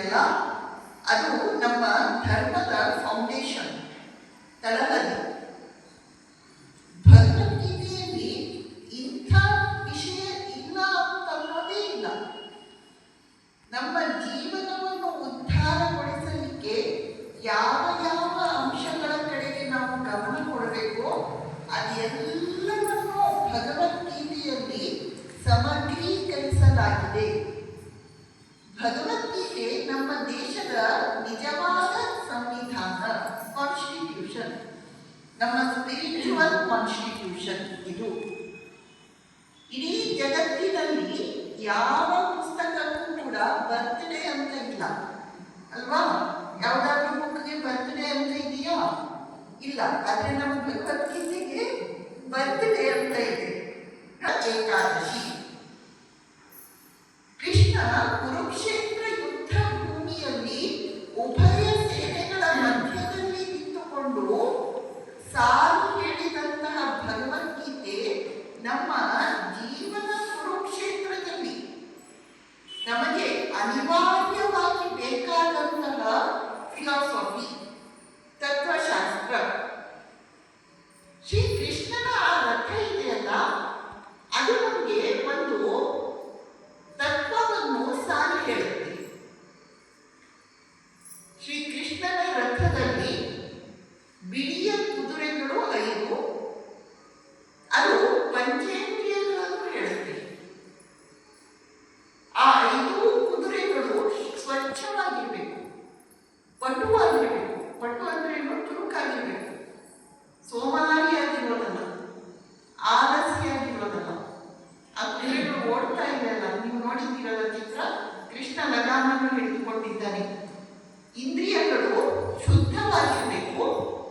ಅದು ನಮ್ಮ ಧರ್ಮದ ಫೌಂಡೇಶನ್ ತಳಹದಿ ಭಗವದ್ಗೀತೆಯಲ್ಲಿ ಇಂಥ ವಿಷಯ ಇಲ್ಲ ಅಂತನ್ನೋದೇ ಇಲ್ಲ. ನಮ್ಮ ಜೀವನವನ್ನು ಉದ್ಧಾರಗೊಳಿಸಲಿಕ್ಕೆ ಯಾವ ಯಾವ ಅಂಶಗಳ ಕಡೆಗೆ ನಾವು ಗಮನ ಕೊಡಬೇಕೋ ಅದೆಲ್ಲವನ್ನು ಭಗವದ್ಗೀತೆಯಲ್ಲಿ ಸಮಗ್ರೀಕರಿಸಲಾಗಿದೆ. ನಮ್ಮ ಸ್ಪಿರಿಚುವಲ್ ಕಾನ್ಸ್ಟಿಟ್ಯೂಷನ್ ಇದು. ಇಡೀ ಜಗತ್ತಿನಲ್ಲಿ ಯಾವ ಪುಸ್ತಕಕ್ಕೂ ಕೂಡ ಬರ್ತ್ಡೇ ಅಂತ ಇಲ್ಲ. ಅಲ್ವಾ? ಯಾವ್ದಾದ್ರು ಬುಕ್ಗೆ ಬರ್ತ್ಡೇ ಅಂತ ಇದೆಯಾ? ಇಲ್ಲ. ಆದ್ರೆ ನಮ್ಮ ಓಡ್ತಾ ಇದೆಯಲ್ಲ ನೀವು ನೋಡಿದ್ದೀರಲ್ಲ ಚಿತ್ರ? ಕೃಷ್ಣ ಲಗಾಮನ್ನು ಹಿಡಿದುಕೊಂಡಿದ್ದಾನೆ. ಇಂದ್ರಿಯಗಳು ಶುದ್ಧವಾಗಿರಬೇಕು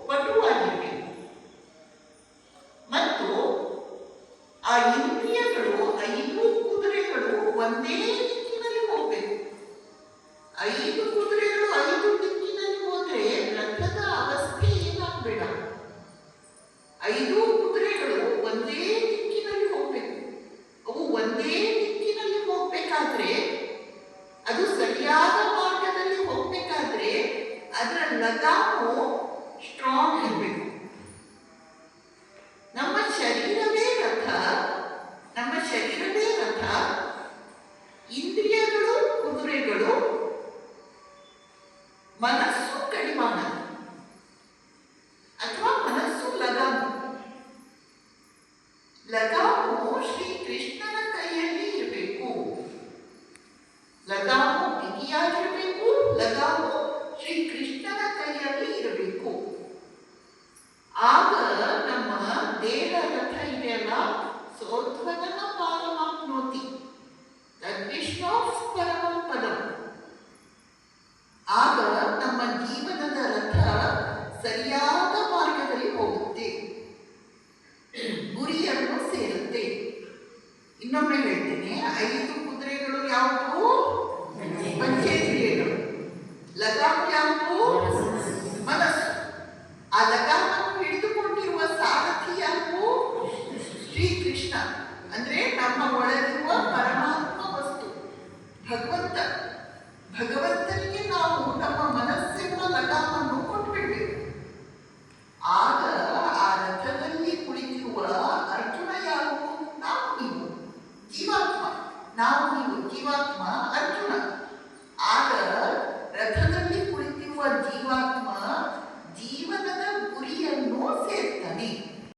ಪಟುವಾಗಿರಬೇಕು ಮತ್ತು ಆ ಇಂದ್ರಿಯಗಳು ಐದು ಕುದುರೆಗಳು ಒಂದೇ 很多问